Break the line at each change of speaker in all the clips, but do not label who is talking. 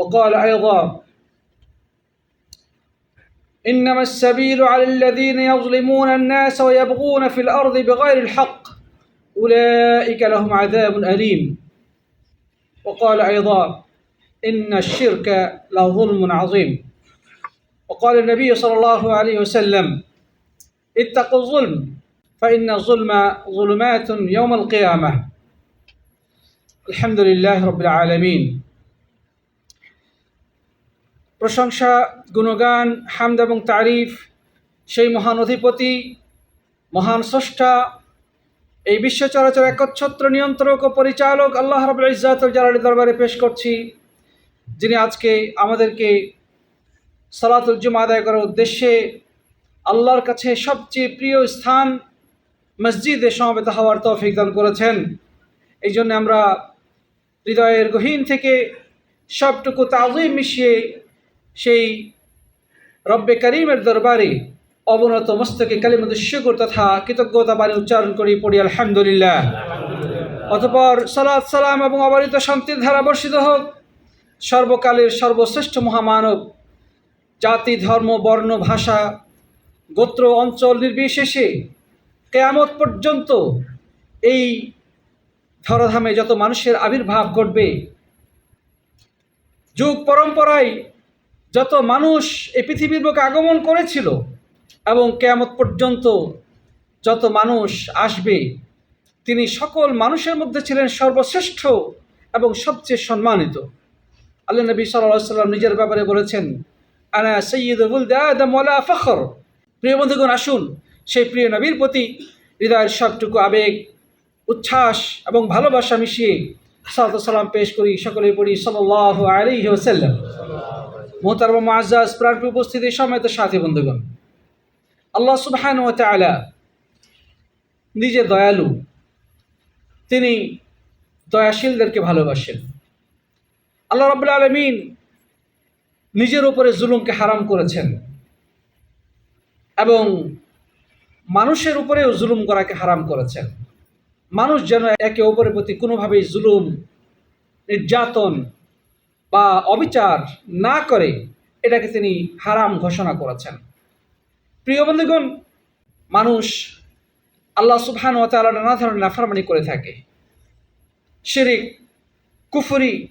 وقال أيضا إنما السبيل على الذين يظلمون الناس ويبغون في الأرض بغير الحق أولئك لهم عذاب أليم. وقال أيضا إن الشرك لظلم عظيم. وقال النبي صلى الله عليه وسلم اتقوا الظلم فإن الظلم ظلمات يوم القيامة. الحمد لله رب العالمين. প্রশংসা, গুণগান, হামদ এবং তারিফ, সেই মহান অধিপতি, মহান স্রষ্টা, এই বিশ্ব চরাচর একচ্ছত্র নিয়ন্ত্রক ও পরিচালক আল্লাহ রবুল ইজাত জালালি দরবারে পেশ করছি, যিনি আজকে আমাদেরকে সালাতুল জুমা আদায় করার উদ্দেশ্যে আল্লাহর কাছে সবচেয়ে প্রিয় স্থান মসজিদে সমবেত হওয়ার তৌফিক দান করেছেন। এই জন্য আমরা হৃদয়ের গহীন থেকে সবটুকু তাজিম মিশিয়ে সেই রব্বে করিমের দরবারে অবনত মস্তকে কালিমদ শুকুর তথা কৃতজ্ঞতা বাণী উচ্চারণ করি, পড়ি, আলহামদুলিল্লাহ। অতপর সালাদ সালাম এবং অবারিত শান্তির ধারা বর্ষিত হোক। সর্বকালের সর্বশ্রেষ্ঠ মহামানব, জাতি, ধর্ম, বর্ণ, ভাষা, গোত্র, অঞ্চল নির্বিশেষে কেয়ামত পর্যন্ত এই ধরাধামে যত মানুষের আবির্ভাব ঘটবে, যুগ পরম্পরায় যত মানুষ এই পৃথিবীর বুকে আগমন করেছিল এবং কেয়ামত পর্যন্ত যত মানুষ আসবে, তিনি সকল মানুষের মধ্যে ছিলেন সর্বশ্রেষ্ঠ এবং সবচেয়ে সম্মানিত। আল্লাহ নবী সাল্লাহ সাল্লাম নিজের ব্যাপারে বলেছেন, আনা সৈয়দ ওলা ফখর। প্রিয় বন্ধুগণ, আসুন, সেই প্রিয় নবীর প্রতি হৃদয়ের সবটুকু আবেগ, উচ্ছ্বাস এবং ভালোবাসা মিশিয়ে সালাত সালাম পেশ করি সকলে পড়ি সাল্লাহ আলী ওসাল্লাম মোহতার মাজাজ প্রাণপি উপস্থিতি সমেত সাথী বন্ধুগণ। আল্লাহ সুবহান ও তালা নিজে দয়ালু। তিনি দয়াশীলদেরকে ভালোবাসেন। আল্লাহ রবুল্লা আলমিন নিজের উপরে জুলুমকে হারাম করেছেন এবং মানুষের উপরেও জুলুম করাকে হারাম করেছেন। মানুষ যেন একে অপরের প্রতি কোনোভাবেই জুলুম, নির্যাতন বা অবিচার না করে এটাকে তিনি হারাম ঘোষণা করেছেন। প্রিয় বন্ধুগণ, মানুষ আল্লাহ সুবহান ও তালা নানা ধরনের নাফারমানি করে থাকে। শিরিক, কুফুরি,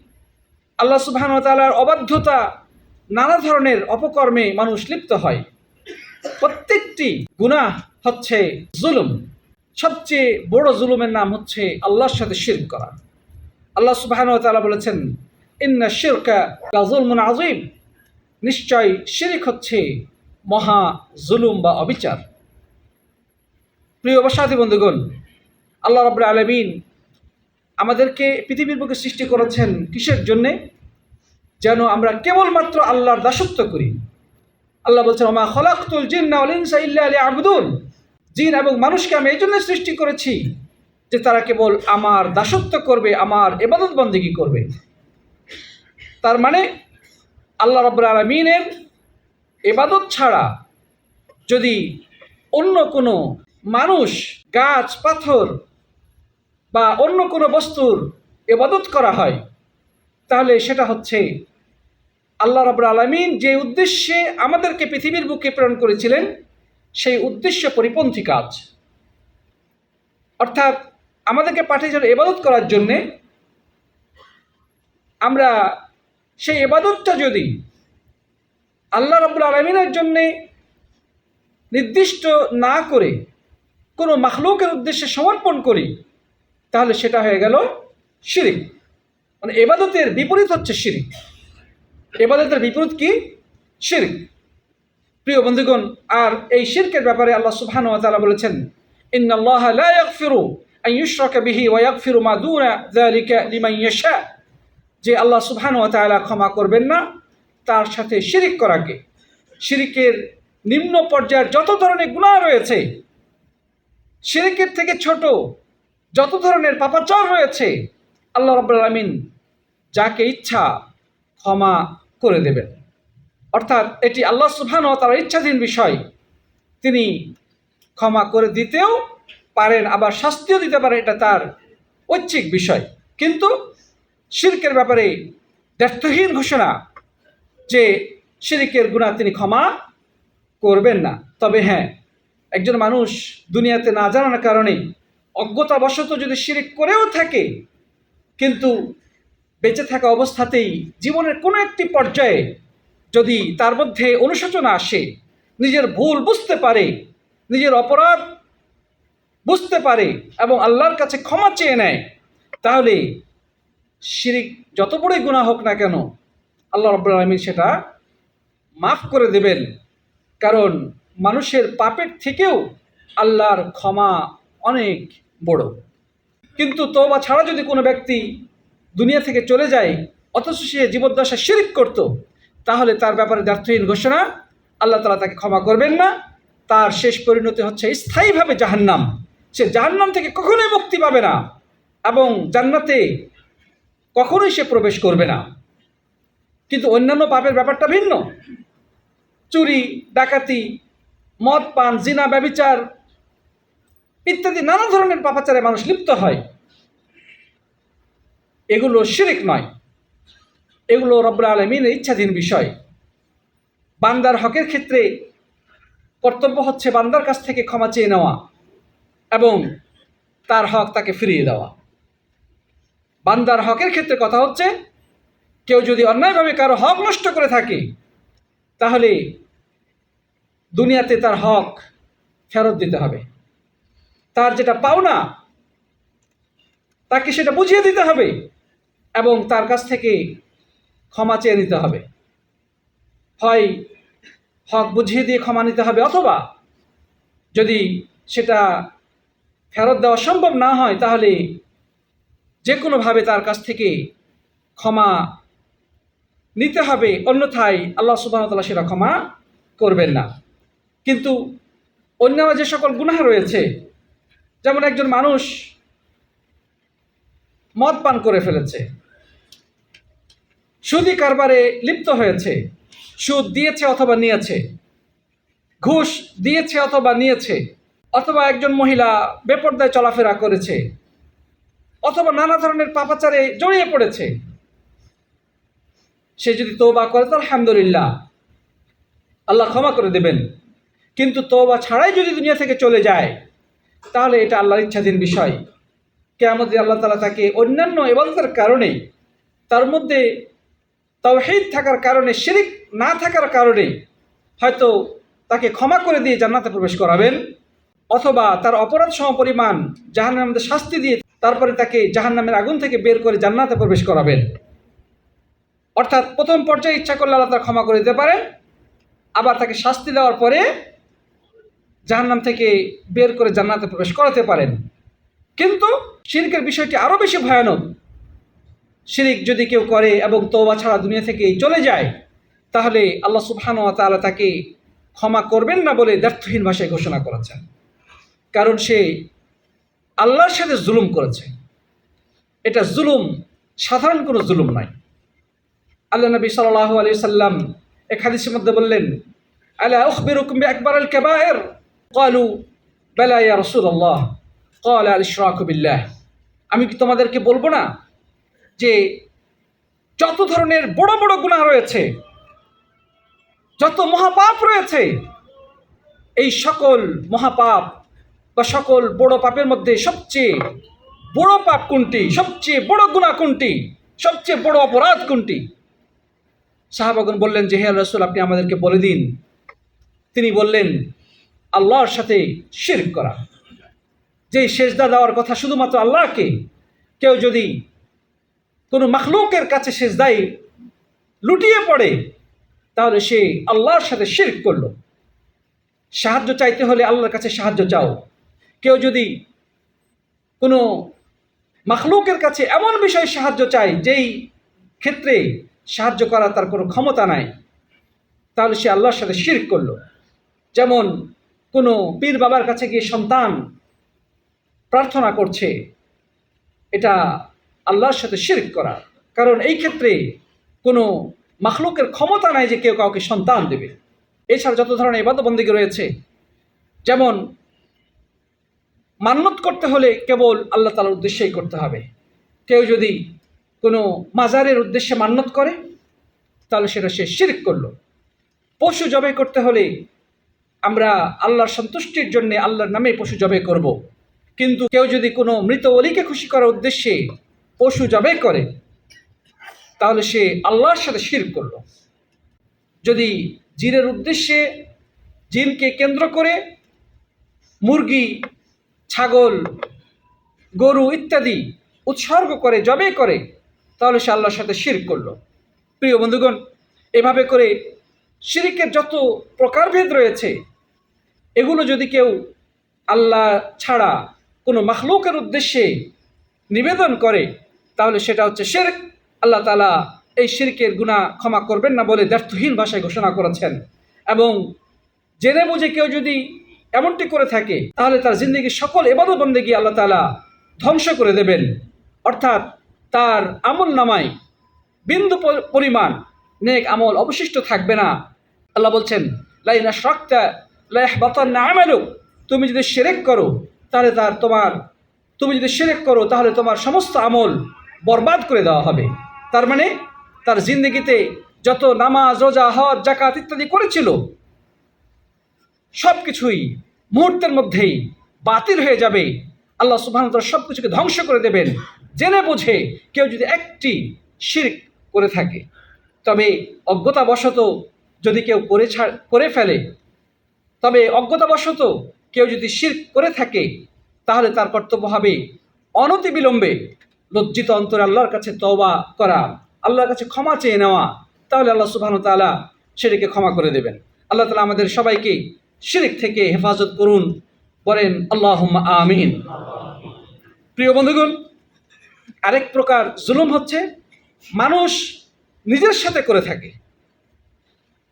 আল্লাহ সুবহান ও তালার অবাধ্যতা নানা ধরনের অপকর্মে মানুষ লিপ্ত হয়। প্রত্যেকটি গুনাহ হচ্ছে জুলুম। সবচেয়ে বড় জুলুমের নাম হচ্ছে আল্লাহর সাথে শির করা। আল্লাহ সুবাহান তালা বলেছেন ইন্না শিরকা জুলমুন আজিম নিশ্চয় শিরিক হচ্ছে মহা জুলুম বা অবিচার। প্রিয় বসাদি বন্ধুগণ, আল্লাহ রব আলমিন আমাদেরকে পৃথিবীর বুকে সৃষ্টি করেছেন কিসের জন্যে? যেন আমরা কেবলমাত্র আল্লাহর দাসত্ব করি। আল্লাহ বলছেন, ওমা খলাকুল জিন্না ইল্লা আলী আবদুল জিন এবং মানুষকে আমি এই জন্য সৃষ্টি করেছি যে তারা কেবল আমার দাসত্ব করবে, আমার এবাদত বন্দিগি করবে। তার মানে আল্লাহ রব্বুল আলমিনের এবাদত ছাড়া যদি অন্য কোনো মানুষ গাছ, পাথর বা অন্য কোনো বস্তুর এবাদত করা হয়, তাহলে সেটা হচ্ছে আল্লাহ রবুল আলমিন যে উদ্দেশ্যে আমাদেরকে পৃথিবীর বুকে প্রেরণ করেছিলেন, সেই উদ্দেশ্য পরিপন্থী কাজ। অর্থাৎ আমাদেরকে পাঠিয়েছেন এবাদত করার জন্যে আমরা সেই এবাদতটা যদি আল্লাহ রবুল আলমিনের জন্যে নির্দিষ্ট না করে কোনো মাখলুকের উদ্দেশ্যে সমর্পণ করি, তাহলে সেটা হয়ে গেল শিরিক। মানে এবাদতের বিপরীত হচ্ছে শিরিক। এবাদতের বিপরীত কি? শিরিক। প্রিয় বন্ধুগণ, আর এই শিরকের ব্যাপারে আল্লাহ সুবহান ওয়া তাআলা বলেছেন, ইন্নাল্লাহ লা ইয়াগফিরু আন ইউশরাকা বিহি ওয়া ইয়াগফিরু মা দুনা যালিকা লিমান যে আল্লাহ সুবহান ওয়া তাআলা ক্ষমা করবেন না, তার সাথে শিরিক করাকে শিরিকের নিম্ন পর্যায়ের যত ধরনের গুণা রয়েছে, শিরিকের থেকে ছোট যত ধরনের পাপাচার রয়েছে, আল্লাহ রাব্বুল আলামিন যাকে ইচ্ছা ক্ষমা করে দেবেন। অর্থাৎ এটি আল্লাহ সুবহান ও তার ইচ্ছাধীন বিষয়। তিনি ক্ষমা করে দিতেও পারেন, আবার শাস্তিও দিতে পারেন, এটা তার ঐচ্ছিক বিষয়। কিন্তু শিরকের ব্যাপারে ব্যর্থহীন ঘোষণা যে শিরিকের গুণা তিনি ক্ষমা করবেন না। তবে হ্যাঁ একজন মানুষ দুনিয়াতে না জানার কারণে অজ্ঞতাবশত যদি শিরিক করেও থাকে, কিন্তু বেঁচে থাকা অবস্থাতেই জীবনের কোনো একটি পর্যায়ে যদি তার মধ্যে অনুশোচনা আসে, নিজের ভুল বুঝতে পারে, নিজের অপরাধ বুঝতে পারে এবং আল্লাহর কাছে ক্ষমা চেয়ে নেয়, তাহলে শিরিক যত বড়ই গুণা হোক না কেন, আল্লাহ রব্বুল আলমী সেটা মাফ করে দেবেন। কারণ মানুষের পাপের থেকেও আল্লাহর ক্ষমা অনেক বড়। কিন্তু তওবা ছাড়া যদি কোনো ব্যক্তি দুনিয়া থেকে চলে যায়, অথচ সে জীবদ্দশা শিরিক করত, তাহলে তার ব্যাপারে দ্ব্যর্থহীন ঘোষণা, আল্লাহ তালা তাকে ক্ষমা করবেন না। তার শেষ পরিণতি হচ্ছে স্থায়ীভাবে জাহান্নাম। সে জাহান্নাম থেকে কখনোই মুক্তি পাবে না এবং জান্নাতে কখনোই সে প্রবেশ করবে না। কিন্তু অন্যান্য পাপের ব্যাপারটা ভিন্ন। চুরি, ডাকাতি, মদ পান, জিনা, ব্যবিচার ইত্যাদি নানা ধরনের পাপাচারে মানুষ লিপ্ত হয়। এগুলো শিরিক নয়। এগুলো রব্বুল আলমিনের ইচ্ছাধীন বিষয়। বান্দার হকের ক্ষেত্রে কর্তব্য হচ্ছে বান্দার কাছ থেকে ক্ষমা চেয়ে নেওয়া এবং তার হক তাকে ফিরিয়ে দেওয়া। বান্দার হকের ক্ষেত্রে কথা হচ্ছে, কেউ যদি অন্যায়ভাবে কারও হক নষ্ট করে থাকে, তাহলে দুনিয়াতে তার হক ফেরত দিতে হবে। তার যেটা পাওনা, তাকে সেটা বুঝিয়ে দিতে হবে এবং তার কাছ থেকে ক্ষমা চেয়ে নিতে হবে। হয় হক বুঝিয়ে দিয়ে ক্ষমা নিতে হবে অথবা যদি সেটা ফেরত দেওয়া সম্ভব না হয়, তাহলে যে কোনোভাবে তার কাছ থেকে ক্ষমা নিতে হবে, অন্যথায় আল্লাহ সুবাহতাল্লাহ সেটা ক্ষমা করবেন না। কিন্তু অন্যান্য যে সকল গুনাহ রয়েছে, যেমন একজন মানুষ মদ পান করে ফেলেছে, সুদি কারবারে লিপ্ত হয়েছে, সুদ দিয়েছে অথবা নিয়েছে, ঘুষ দিয়েছে অথবা নিয়েছে, অথবা একজন মহিলা বেপর্দায় চলাফেরা করেছে অথবা নানা ধরনের পাপাচারে জড়িয়ে পড়েছে। সে যদি তৌবা করে, তো আলহামদুলিল্লাহ, আল্লাহ ক্ষমা করে দেবেন। কিন্তু তৌবা ছাড়াই যদি দুনিয়া থেকে চলে যায়, তাহলে এটা আল্লাহর ইচ্ছাধীন বিষয়। কেমন আল্লাহ তালা তাকে অন্যান্য এবাদতের কারণে, তার মধ্যে তাওহিদ থাকার কারণে, শিরিক না থাকার কারণে হয়তো তাকে ক্ষমা করে দিয়ে জান্নাতে প্রবেশ করাবেন, অথবা তার অপরাধ সম পরিমাণ জাহান্নামের শাস্তি দিয়ে তারপরে তাকে জাহান্নামের আগুন থেকে বের করে জান্নাতে প্রবেশ করাবেন। অর্থাৎ প্রথম পর্যায়ে ইচ্ছা করলে আল্লাহ তার ক্ষমা করে দিতে পারেন। আবার তাকে শাস্তি দেওয়ার পরে জাহান্নাম থেকে বের করে জান্নাতে প্রবেশ করাতে পারেন। কিন্তু শিরিকের বিষয়টি আরও বেশি ভয়ানক। শিরিক যদি কেউ করে এবং তৌবা ছাড়া দুনিয়া থেকে চলে যায়, তাহলে আল্লাহ সুবহান তাআলা তাকে ক্ষমা করবেন না বলে ব্যর্থহীন ভাষায় ঘোষণা করেছেন। কারণ সে আল্লাহর সাথে জুলুম করেছে। এটা জুলুম, সাধারণ কোনো জুলুম নয় আল্লাহ নবী সাল্লাহ আলি সাল্লাম এক হাদিসের মধ্যে বললেন, আলা উখবিরুকুম বিআকবার আল কাবায়ের ক্বালু বালা ইয়া রাসূলুল্লাহ। ক্বাল আল ইশরাকু বিল্লাহ। আমি কি তোমাদেরকে বলব না যে যত ধরনের বড় বড় গুনাহ রয়েছে, যত মহাপাপ রয়েছে, এই সকল মহাপাপ বা সকল বড় পাপের মধ্যে সবচেয়ে বড় পাপ কোনটি? সবচেয়ে বড় গুণা কোনটি? সবচেয়ে বড় অপরাধ কোনটি? সাহাবাগন বললেন যে, হে রসুল, আপনি আমাদেরকে বলে দিন। তিনি বললেন, আল্লাহর সাথে শির করা। যে সেজদা দেওয়ার কথা শুধুমাত্র আল্লাহকে, কেউ যদি কোনো মখলুকের কাছে সেজদাই লুটিয়ে পড়ে, তাহলে সে আল্লাহর সাথে শির করল। সাহায্য চাইতে হলে আল্লাহর কাছে সাহায্য চাও। কেউ যদি কোনো মখলুকের কাছে এমন বিষয়ে সাহায্য চায়, যেই ক্ষেত্রে সাহায্য করা তার কোনো ক্ষমতা নাই, তাহলে সে আল্লাহর সাথে শির করল। যেমন কোনো পীর বাবার কাছে গিয়ে সন্তান প্রার্থনা করছে, এটা আল্লাহর সাথে শির করা। কারণ এই ক্ষেত্রে কোনো মাখলুকের ক্ষমতা নাই যে কেউ কাউকে সন্তান দেবে। এছাড়া যত ধরনের এবাদবন্দিকে রয়েছে, যেমন মান্যত করতে হলে কেবল আল্লাহ তালার উদ্দেশ্যেই করতে হবে। কেউ যদি কোনো মাজারের উদ্দেশ্যে মান্যত করে, তাহলে সেটা সে শিরিক করল। পশু জবে করতে হলে আমরা আল্লাহর সন্তুষ্টির জন্যে আল্লাহর নামে পশু জবে করব। কিন্তু কেউ যদি কোনো মৃত অলিকে খুশি করার উদ্দেশ্যে পশু জবে করে, তাহলে সে আল্লাহর সাথে শির করল। যদি জিনের উদ্দেশ্যে জিনকে কেন্দ্র করে মুরগি ছাগল, গরু ইত্যাদি উৎসর্গ করে, জবে করে, তাহলে সে আল্লাহর সাথে শির করল। প্রিয় বন্ধুগণ, এভাবে করে শিরিকের যত প্রকারভেদ রয়েছে, এগুলো যদি কেউ আল্লাহ ছাড়া কোনো মখলুকের উদ্দেশ্যে নিবেদন করে, তাহলে সেটা হচ্ছে শেরক। আল্লাহ তালা এই শিরকের গুণা ক্ষমা করবেন না বলে ব্যর্থহীন ভাষায় ঘোষণা করেছেন। এবং জেনে বুঝে কেউ যদি এমনটি করে থাকে, তাহলে তার জিন্দগির সকল এবাদত বন্দেগী আল্লাহ তালা ধ্বংস করে দেবেন। অর্থাৎ তার আমল নামায় বিন্দু পরিমাণ নেক আমল অবশিষ্ট থাকবে না। আল্লাহ বলছেন লাই লাইনা শক্তা লাইহ বাতান না আমালুক তুমি যদি সেরেক করো, তাহলে তার তোমার, তুমি যদি সেরেক করো, তাহলে তোমার সমস্ত আমল বরবাদ করে দেওয়া হবে। তার মানে তার জিন্দগিতে যত নামাজ, রোজা, হজ জাকাত ইত্যাদি করেছিল সব কিছুই মুহূর্তের মধ্যেই বাতিল হয়ে যাবে। আল্লাহ সুবহান সব কিছুকে ধ্বংস করে দেবেন। জেনে বুঝে কেউ যদি একটি শির্ক করে থাকে, তবে অজ্ঞতাবশত যদি কেউ করে ছাড়, করে ফেলে, তবে অজ্ঞতাবশত কেউ যদি শির্ক করে থাকে, তাহলে তার কর্তব্য হবে অনতিবিলম্বে লজ্জিত অন্তরে আল্লাহর কাছে তওবা করা। আল্লাহর কাছে ক্ষমা চেয়ে নেওয়া। তাহলে আল্লাহ সুবহান তাআলা সেটিকে ক্ষমা করে দেবেন। আল্লাহ তালা আমাদের সবাইকে শিরিক থেকে হেফাজত করুন, বলেন আল্লাহ আমিন। প্রিয় বন্ধুগণ, আরেক প্রকার জুলুম হচ্ছে, মানুষ নিজের সাথে করে থাকে।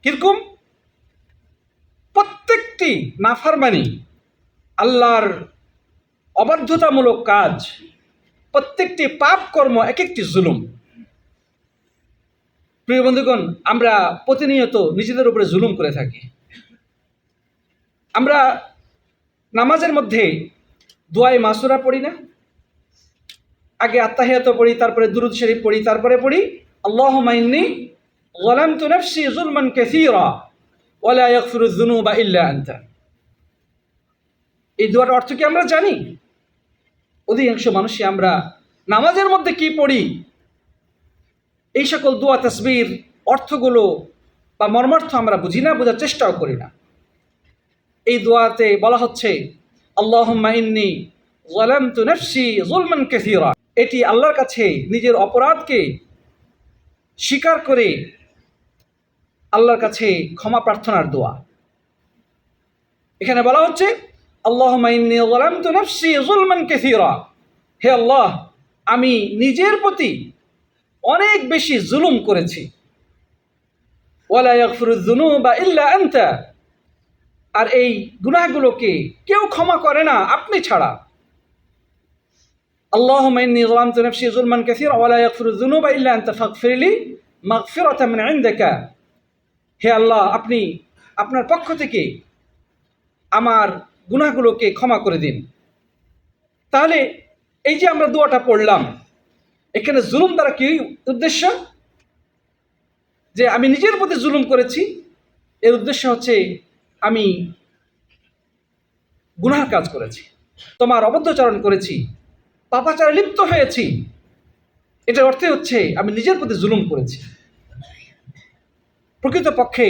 কীরকম? প্রত্যেকটি নাফারমানি, আল্লাহর অবাধ্যতামূলক কাজ, প্রত্যেকটি পাপ কর্ম এক একটি জুলুম। প্রিয় বন্ধুগণ, আমরা প্রতিনিয়ত নিজেদের উপরে জুলুম করে থাকি। আমরা নামাজের মধ্যে দোয়াই মাসুরা পড়ি না। আগে আত্মাহিয়াত পড়ি, তারপরে দুরুদ শরীফ পড়ি, তারপরে পড়ি আল্লাহ মাইন্নি গলাম তু নফসি জুলমান কেসিরা ওলা বা ইল্লা এই দোয়ার অর্থ কি আমরা জানি? অধিকাংশ মানুষই আমরা নামাজের মধ্যে কি পড়ি? এই সকল দোয়া, তসবির অর্থগুলো বা মর্মার্থ আমরা বুঝি না, বোঝার চেষ্টাও করি না। এই দোয়াতে বলা হচ্ছে এটি আল্লাহর কাছে নিজের অপরাধকে স্বীকার করে আল্লাহর কাছে ক্ষমা প্রার্থনার দোয়া। এখানে বলা হচ্ছে কাসীরা। হে আল্লাহ, আমি নিজের প্রতি অনেক বেশি জুলুম করেছি। ওয়ালা ইয়াগফিরুয যুনুবা ইল্লা আনতা। আর এই গুনাহগুলোকে কেউ ক্ষমা করে না, আপনি ছাড়া। আল্লাহ মাইনি ইসলাম জুলমান কাসির ওয়ালা ইয়াগফিরু যুনুবা ইল্লা আনতা ফাগফিরলি মাগফিরাতাম মিন ইনদাকা। হে আল্লাহ, আপনি আপনার পক্ষ থেকে আমার গুনাহগুলোকে ক্ষমা করে দিন। তাহলে এই যে আমরা দোয়াটা পড়লাম, এখানে জুলুম দ্বারা কি উদ্দেশ্য? যে আমি নিজের প্রতি জুলুম করেছি, এর উদ্দেশ্য হচ্ছে আমি গুনাহ কাজ করেছি, তোমার অবদ্ধচারণ করেছি, পাপাচারে লিপ্ত হয়েছি। এটার অর্থে হচ্ছে আমি নিজের প্রতি জুলুম করেছি। প্রকৃতপক্ষে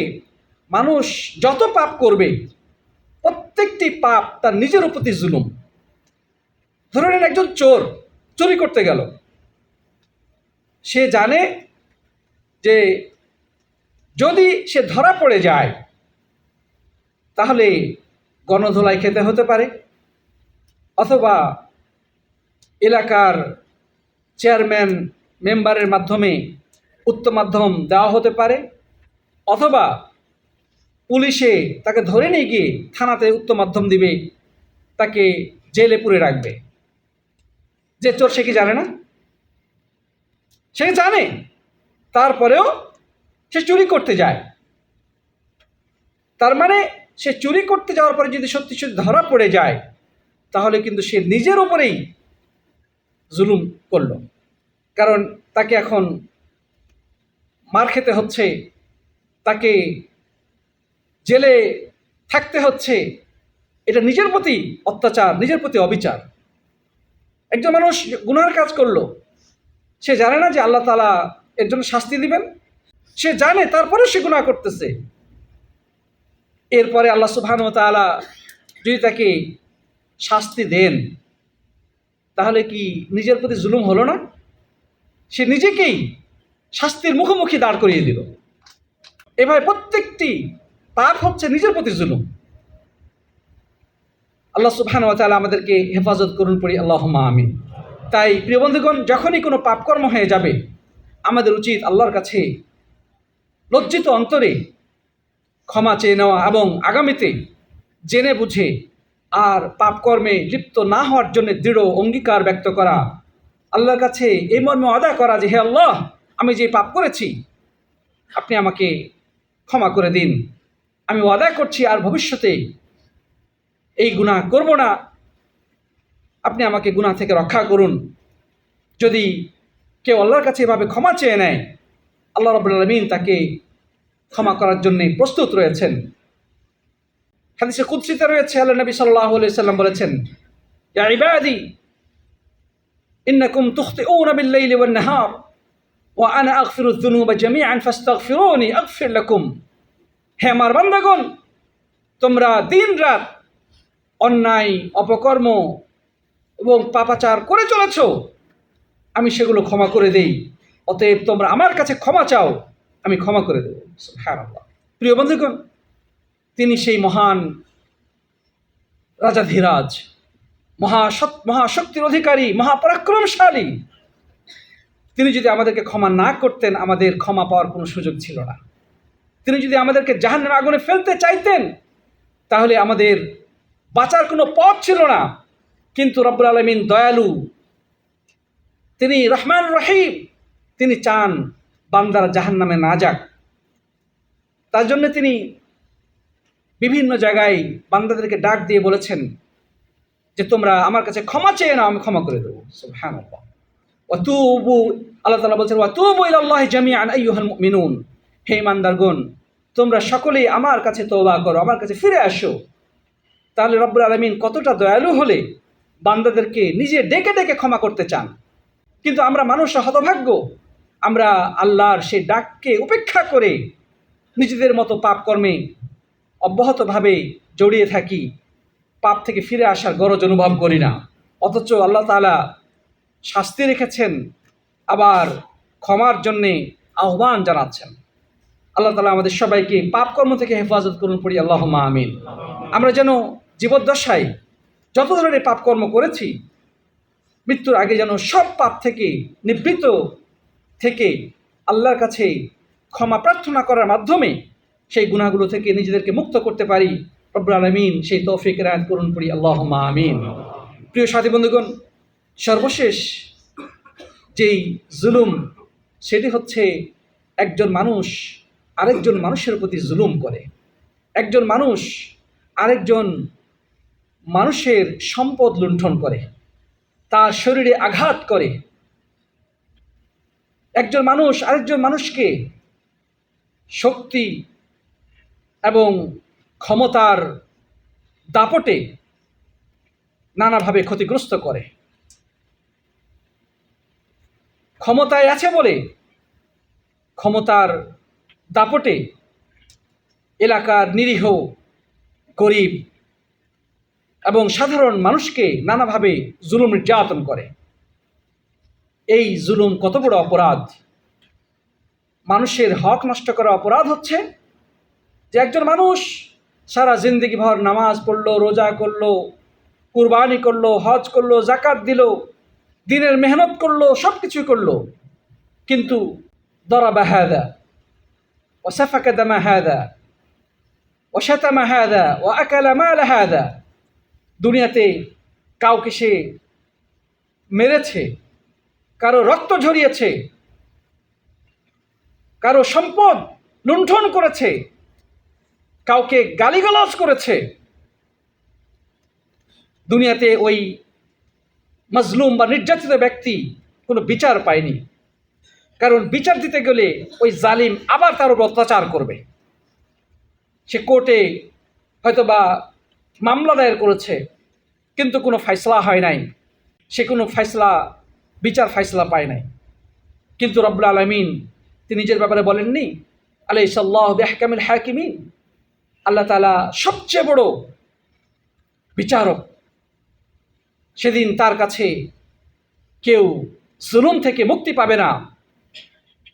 মানুষ যত পাপ করবে, প্রত্যেকটি পাপ তার নিজের প্রতি জুলুম। ধরে নেন একজন চোর চুরি করতে গেল। সে জানে যে যদি সে ধরা পড়ে যায় তাহলে গণধোলাই খেতে হতে পারে। অথবা এলাকার চেয়ারম্যান মেম্বারের মাধ্যমে উত্তম মাধ্যম দেওয়া হতে পারে। অথবা পুলিশে তাকে ধরে নিয়ে গিয়ে থানাতে উত্তম মাধ্যম দিবে, তাকে জেলে পুরে রাখবে। যে চোর সে কি জানে না? সে জানে, তারপরেও সে চুরি করতে যায়। তার মানে সে চুরি করতে যাওয়ার পরে যদি সত্যি সত্যি ধরা পড়ে যায়, তাহলে কিন্তু সে নিজের ওপরেই জুলুম করল। কারণ তাকে এখন মার খেতে হচ্ছে, তাকে জেলে থাকতে হচ্ছে, এটা নিজের প্রতি অত্যাচার, নিজের প্রতি অবিচার। একজন মানুষ গুনার কাজ করল, সে জানে না যে আল্লাহ তালা এর জন্য শাস্তি দিবেন, সে জানে তারপরেও সে গুনাহ করতেছে। এরপরে আল্লাহ সুবহান ও তাআলা যদি তাকে শাস্তি দেন, তাহলে কি নিজের প্রতি জুলুম হলো না? সে নিজেকেই শাস্তির মুখোমুখি দাঁড় করিয়ে দিল। এভাবে প্রত্যেকটি পাপ হচ্ছে নিজের প্রতি জুলুম। আল্লাহ সুবহান ও তাআলা আমাদেরকে হেফাজত করুন পড়ি আল্লাহ আমিন। তাই প্রিয় বন্ধুগণ, যখনই কোনো পাপকর্ম হয়ে যাবে, আমাদের উচিত আল্লাহর কাছে লজ্জিত অন্তরে ক্ষমা চেয়ে নেওয়া এবং আগামীতে জেনে বুঝে আর পাপকর্মে লিপ্ত না হওয়ার জন্য দৃঢ় অঙ্গীকার ব্যক্ত করা। আল্লাহর কাছে এই মর্মে আদায় করা যে, হে আল্লাহ, আমি যে পাপ করেছি, আপনি আমাকে ক্ষমা করে দিন। আমি আদায় করছি আর ভবিষ্যতে এই গুনাহ করব না। আপনি আমাকে গুনাহ থেকে রক্ষা করুন। যদি কেউ আল্লাহর কাছে এভাবে ক্ষমা চেয়ে নেয়, আল্লাহ রবুল আলমিন তাকে ক্ষমা করার জন্য প্রস্তুত রয়েছেন। হাদিসে কুৎসিতে রয়েছে, আল্লাহ নবী সাল্লাহ সাল্লাম বলেছেন ইবাদি হে আমার বান্দাগণ, তোমরা দিন রাত অন্যায়, অপকর্ম এবং পাপাচার করে চলেছ। আমি সেগুলো ক্ষমা করে দেই। অতএব তোমরা আমার কাছে ক্ষমা চাও, আমি ক্ষমা করে দেব। প্রিয় বন্ধুগণ, তিনি সেই মহান রাজাধীরাজ মহাসৎ মহাশক্তির অধিকারী, মহাপরাক্রমশালী। তিনি যদি আমাদেরকে ক্ষমা না করতেন, আমাদের ক্ষমা পাওয়ার কোনো সুযোগ ছিল না। তিনি যদি আমাদেরকে জাহান্নামে আগুনে ফেলতে চাইতেন, তাহলে আমাদের বাঁচার কোনো পথ ছিল না। কিন্তু রব্বুল আলমিন দয়ালু, তিনি রহমান রহিম, তিনি চান বান্দারা জাহান নামে না যাক। তার জন্য তিনি বিভিন্ন জায়গায় বান্দাদেরকে ডাক দিয়ে বলেছেন যে তোমরা আমার কাছে ক্ষমা চেয়ে নাও, আমি ক্ষমা করে দেবো। হ্যাঁ ওয়াতুবু, আল্লাহ তালা বলছেন, ওয়াতুবু ইলাল্লাহি জামিআন আইয়ুহাল মিনুন হে ইমানদারগণ, তোমরা সকলেই আমার কাছে তওবা করো, আমার কাছে ফিরে আসো। তাহলে রব্বুল আলমিন কতটা দয়ালু হলে বান্দাদেরকে নিজে ডেকে ডেকে ক্ষমা করতে চান। কিন্তু আমরা মানুষ হতভাগ্য। আমরা আল্লাহর সেই ডাককে উপেক্ষা করে নিজেদের মতো পাপ কর্মে অব্যাহতভাবে জড়িয়ে থাকি। পাপ থেকে ফিরে আসার গরজ অনুভব করি না। অথচ আল্লাহ তালা শাস্তি রেখেছেন, আবার ক্ষমার জন্যে আহ্বান জানাচ্ছেন। আল্লাহ তালা আমাদের সবাইকে পাপ কর্ম থেকে হেফাজত করুন পড়ি আল্লাহ আমিন। আমরা যেন জীবদ্দশায় যত ধরনের পাপকর্ম করেছি, মৃত্যুর আগে যেন সব পাপ থেকে নিবৃত্ত থেকে আল্লাহর কাছে ক্ষমা প্রার্থনা করার মাধ্যমে সেই গুণাগুলো থেকে নিজেদেরকে মুক্ত করতে পারি। রব্বুল আলমিন সেই তৌফিক রায়ত করুন পড়ি। আল্লাহ আমিন। প্রিয় সাথী বন্ধুগণ, সর্বশেষ যেই জুলুম, সেটি হচ্ছে একজন মানুষ আরেকজন মানুষের প্রতি জুলুম করে। একজন মানুষ আরেকজন মানুষের সম্পদ লুণ্ঠন করে, তার শরীরে আঘাত করে। একজন মানুষ আরেকজন মানুষকে শক্তি এবং ক্ষমতার দাপটে নানাভাবে ক্ষতিগ্রস্ত করে। ক্ষমতায় আছে বলে ক্ষমতার দাপটে এলাকার নিরীহ, গরিব এবং সাধারণ মানুষকে নানাভাবে জুলুম নির্যাতন করে। এই জুলুম কত বড় অপরাধ! মানুষের হক নষ্ট করা অপরাধ হচ্ছে যে একজন মানুষ সারা জিন্দগি ভর নামাজ পড়ল, রোজা করল, কুরবানি করল, হজ করল জাকাত দিল, দিনের মেহনত করল সব কিছুই করল। কিন্তু হাদা ও দামা হাদা ও হাদা ও আকালা মালা হাদা। দুনিয়াতে কাউকে সে মেরেছে, কারও রক্ত ঝরিয়েছে কারও সম্পদ লুণ্ঠন করেছে, কাউকে গালিগালাজ করেছে। দুনিয়াতে ওই মজলুম বা নির্যাতিত ব্যক্তি কোনো বিচার পায়নি। কারণ বিচার দিতে গেলে ওই জালিম আবার তার উপর অত্যাচার করবে। সে কোর্টে হয়তো বা মামলা দায়ের করেছে, কিন্তু কোনো ফয়সলা হয় নাই। সে কোনো ফয়সলা, বিচার ফয়সলা পায় নাই। কিন্তু রব্বুল আলমিন তিনি নিজের ব্যাপারে বলেননি? আলাই সাল্লাহ বেহকামিল হাকিমিন। আল্লাহ তালা সবচেয়ে বড় বিচারক। সেদিন তার কাছে কেউ জুলুম থেকে মুক্তি পাবে না।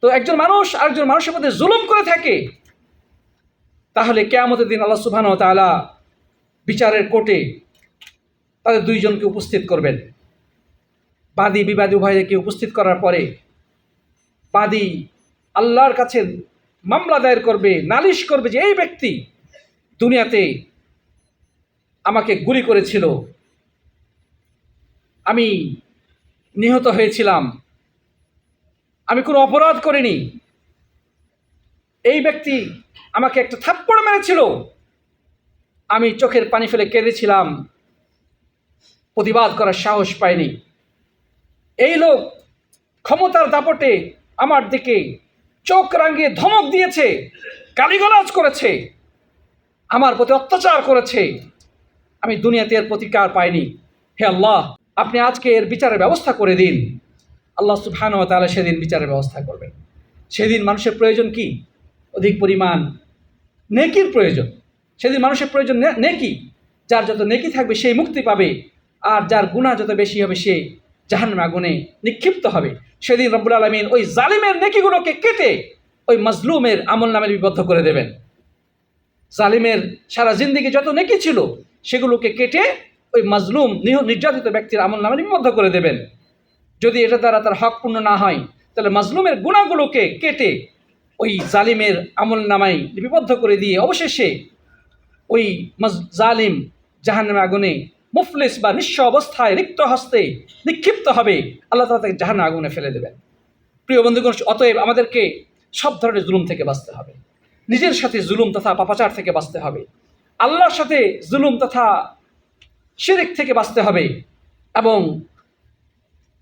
তো একজন মানুষ আরেকজন মানুষের মধ্যে জুলুম করে থাকে, তাহলে কেয়ামতের দিন আল্লাহ সুবহান ও তাআলা বিচারের কোর্টে তাদের দুইজনকে উপস্থিত করবেন। বাদী বিবাদী উভয়কে উপস্থিত করার পরে বাদী আল্লাহর কাছে মামলা দায়ের করবে, নালিশ করবে যে এই ব্যক্তি দুনিয়াতে আমাকে গুলি করেছিল। আমি নিহত হয়েছিলাম। আমি কোনো অপরাধ করিনি। এই ব্যক্তি আমাকে একটা থাপ্পড় মেরেছিল। আমি চোখের পানি ফেলে কেঁদেছিলাম। প্রতিবাদ করার সাহস পাইনি। এই লোক ক্ষমতার দাপটে আমার দিকে চোখ রাঙিয়ে ধমক দিয়েছে, গালিগালাজ করেছে, আমার প্রতি অত্যাচার করেছে। আমি দুনিয়াতে এর প্রতিকার পাইনি। হে আল্লাহ, আপনি আজকে এর বিচারের ব্যবস্থা করে দিন। আল্লাহ সুবহান তাহলে সেদিন বিচারের ব্যবস্থা করবেন। সেদিন মানুষের প্রয়োজন কি? অধিক পরিমাণ নেকির প্রয়োজন। সেদিন মানুষের প্রয়োজন নেকি। যার যত নেকি থাকবে সেই মুক্তি পাবে। আর যার গুণা যত বেশি হবে সে জাহান্নাম আগুনে নিক্ষিপ্ত হবে। সেদিন রব্বুল আলমিন ওই জালিমের নেকিগুলোকে কেটে ওই মজলুমের আমল নামে বিবদ্ধ করে দেবেন। জালিমের সারা জিন্দিগি যত নেকি ছিল, সেগুলোকে কেটে ওই মাজলুম নিহ- নির্যাতিত ব্যক্তির আমল নামে নিবদ্ধ করে দেবেন। যদি এটা দ্বারা তার হক পূর্ণ না হয়, তাহলে মাজলুমের গুণাগুলোকে কেটে ওই জালিমের আমল নামাই লিপিবদ্ধ করে দিয়ে অবশেষে ওই জালিম জাহান্নামে আগুনে মুফলিস বা নিঃস্ব অবস্থায় রিক্ত হস্তে নিক্ষিপ্ত হবে, আল্লাহ তালা তাকে জাহান্ন আগুনে ফেলে দেবেন। প্রিয় বন্ধুগণ, অতএব আমাদেরকে সব ধরনের জুলুম থেকে বাঁচতে হবে। নিজের সাথে জুলুম তথা পাপাচার থেকে বাঁচতে হবে। আল্লাহর সাথে জুলুম তথা শিরিক থেকে বাঁচতে হবে এবং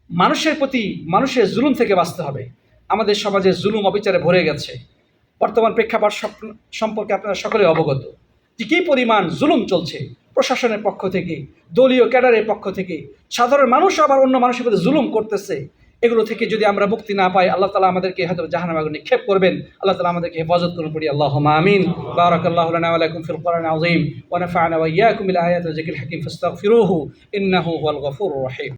মানুষের প্রতি মানুষের জুলুম থেকে বাঁচতে হবে। আমাদের সমাজে জুলুম, অবিচারে ভরে গেছে। বর্তমান প্রেক্ষাপট সম্পর্কে আপনারা সকলে অবগত। যে কী পরিমাণ জুলুম চলছে প্রশাসনের পক্ষ থেকে, দলীয় ক্যাডারের পক্ষ থেকে, সাধারণ মানুষ আবার অন্য মানুষের প্রতি জুলুম করতেছে, এগুলো থেকে যদি আমরা মুক্তি না পাই, আল্লাহ তালা আমাদেরকে হয়তো জাহানাম আগুন নিক্ষেপ করবেন। আল্লাহ তালা আমাদেরকে হেফাজত করুন, পড়ি আল্লাহ আমিন। বারাক আল্লাহ লনা ওয়া লাকুম ফিল কোরআন আযীম। ওয়া নাফা'না ওয়া ইয়্যাকুম বিল আয়াতি যিকরিল হাকীম ফাস্তাগফিরুহু। ইন্নাহু হুয়াল গফুরুর রহিম।